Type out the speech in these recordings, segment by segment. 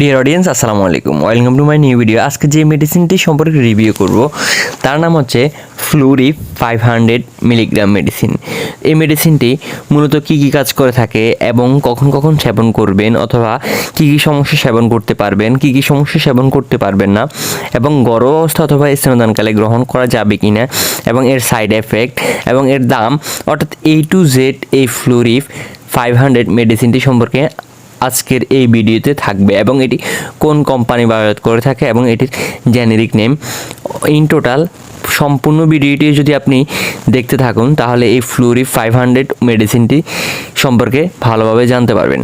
Deer audience আসসালামু আলাইকুম। Welcome to my new video আজকে যে মেডিসিনটি সম্পর্কে রিভিউ করব, তার নাম হচ্ছে ফ্লুরি ফাইভ হান্ড্রেড মিলিগ্রাম মেডিসিন এই মেডিসিনটি মূলত কী কী কাজ করে থাকে এবং কখন কখন সেবন করবেন অথবা কী কী সমস্যা সেবন করতে পারবেন, কী কী সমস্যা সেবন করতে পারবেন না, এবং গর্ভ অবস্থা অথবা স্তনদানকালে গ্রহণ করা যাবে কি না এবং এর সাইড এফেক্ট এবং এর দাম। অর্থাৎ এ টু জেড এই ফ্লুরিফ ফাইভ হান্ড্রেড মেডিসিনটি সম্পর্কে আজকের এই ভিডিওতে থাকবে এবং এটি কোন কোম্পানি বাজার করে থাকে এবং এটির জেনেরিক নেম ইন টোটাল সম্পূর্ণ ভিডিওটি যদি আপনি দেখতে থাকুন, তাহলে এই ফ্লুরি ফাইভ হান্ড্রেড মেডিসিনটি সম্পর্কে ভালোভাবে জানতে পারবেন।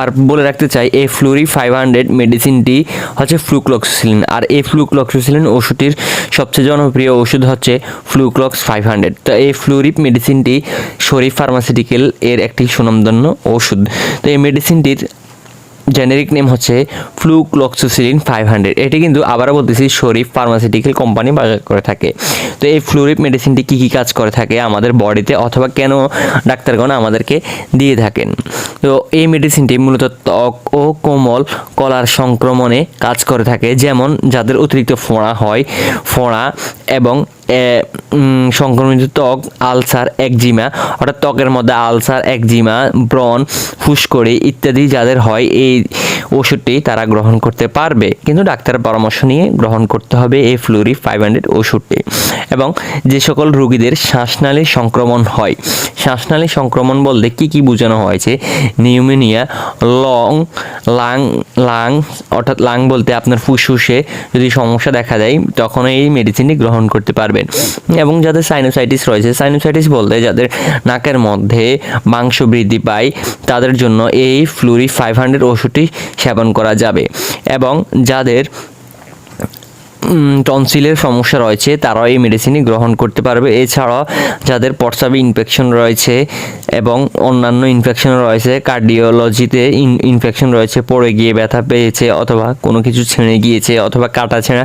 আর বলে রাখতে চাই, এই ফ্লুরি ফাইভ হান্ড্রেড মেডিসিনটি হচ্ছে ফ্লুক্লক্সিলিন আর এই ফ্লুক্লক্সিলিন ওষুধটির সবচেয়ে জনপ্রিয় ওষুধ হচ্ছে ফ্লুক্লক্স ফাইভ হান্ড্রেড তো এই ফ্লুরিপ মেডিসিনটি শরীফ ফার্মাসিউটিক্যাল এর একটি সুনামধন্য ওষুধ। তো এই মেডিসিনটির জেনেরিক নেম হচ্ছে ফ্লুক্লক্সোসিলিন ফাইভ হান্ড্রেড এটি কিন্তু আবারও বলতেছি শরীফ ফার্মাসিউটিক্যাল কোম্পানি বাজার করে থাকে। তো এই ফ্লুরিপ মেডিসিনটি কী কী কাজ করে থাকে আমাদের বডিতে অথবা কেন ডাক্তারগণ আমাদেরকে দিয়ে থাকেন? তো এই মেডিসিনটি মূলত ত্বক ও কোমল কলার সংক্রমণে কাজ করে থাকে, যেমন যাদের অতিরিক্ত ফোঁড়া হয়, ফোঁড়া এবং সংক্রমিত ত্বক, আলসার, একজিমা। অর্থাৎ ত্বকের মধ্যে আলসার, একজিমা, ব্রণ ফুসকড়ি ইত্যাদি যাদের হয়, এই ওষুধটি তারা গ্রহণ করতে পারবে। কিন্তু ডাক্তারের পরামর্শ নিয়ে গ্রহণ করতে হবে এই ফ্লুরি ফাইভ হান্ড্রেড ওষুধটি। এবং যে সকল রোগীদের শ্বাসনালীর সংক্রমণ হয়, শ্বাসনালী সংক্রমণ বলতে কি কি বোঝানো হয়েছে? নিউমোনিয়া, লং, লাং লাং, অর্থাৎ লাং বলতে আপনার ফুসফুসে যদি সমস্যা দেখা দেয়, তখন এই মেডিসিনটি গ্রহণ করতে পারবেন। এবং যাদের সাইনোসাইটিস রয়েছে সাইনোসাইটিস বলতে যাদের নাকের মধ্যে মাংস বৃদ্ধি পায়, তাদের জন্য এই ফ্লুরি ফাইভ হান্ড্রেড ওষুধটি সেবন করা যাবে। এবং যাদের টনসিলের সমস্যা রয়েছে, তারাও এই মেডিসিনই গ্রহণ করতে পারবে। এছাড়াও যাদের প্রস্রাবে ইনফেকশন রয়েছে এবং অন্যান্য ইনফেকশন রয়েছে কার্ডিওলজিতে ইনফেকশন রয়েছে, পড়ে গিয়ে ব্যথা পেয়েছে অথবা কোনো কিছু ছেঁড়ে গিয়েছে অথবা কাটা ছেঁড়া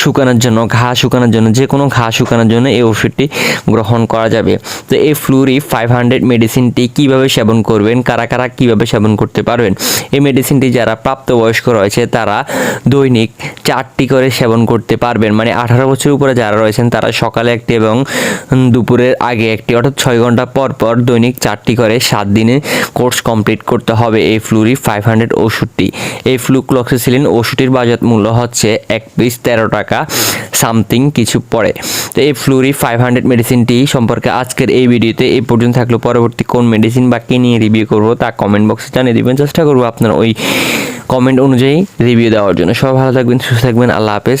শুকানোর জন্য, ঘা শুকানোর জন্য যে কোনো ঘা শুকানোর জন্য এই ওষুধটি গ্রহণ করা যাবে। তো এই ফ্লুরি ফাইভ হান্ড্রেড মেডিসিনটি কীভাবে সেবন করবেন, কারা কারা কীভাবে সেবন করতে পারবেন? এই মেডিসিনটি যারা প্রাপ্তবয়স্ক রয়েছে, তারা দৈনিক চারটি করে সেবন করতে পারবেন। মানে আঠারো বছর উপরে যারা রয়েছেন, তারা সকালে একটি এবং দুপুরের আগে একটি, অর্থাৎ ছয় ঘণ্টা পর পর দৈনিক চারটি করে সাত দিনে কোর্স কমপ্লিট করতে হবে এই ফ্লুরি ফাইভ হান্ড্রেড ওষুধটি। এই ফ্লু ফ্লুক্লক্সিসিলিন ওষুধটির বাজার মূল্য হচ্ছে এক পিস তেরো টাকা সামথিং কিছু পড়ে তো এই ফ্লুরি ফাইভ হান্ড্রেড মেডিসিনটি সম্পর্কে আজকের এই ভিডিওতে এই পর্যন্ত থাকল। পরবর্তী কোন মেডিসিন বা কী নিয়ে রিভিউ করব তা কমেন্ট বক্সে জানিয়ে দিবেন। চেষ্টা করব আপনার ওই কমেন্ট অনুযায়ী রিভিউ দেওয়ার জন্য। সবাই ভালো থাকবেন, সুস্থ থাকবেন। আল্লাহ হাফেজ।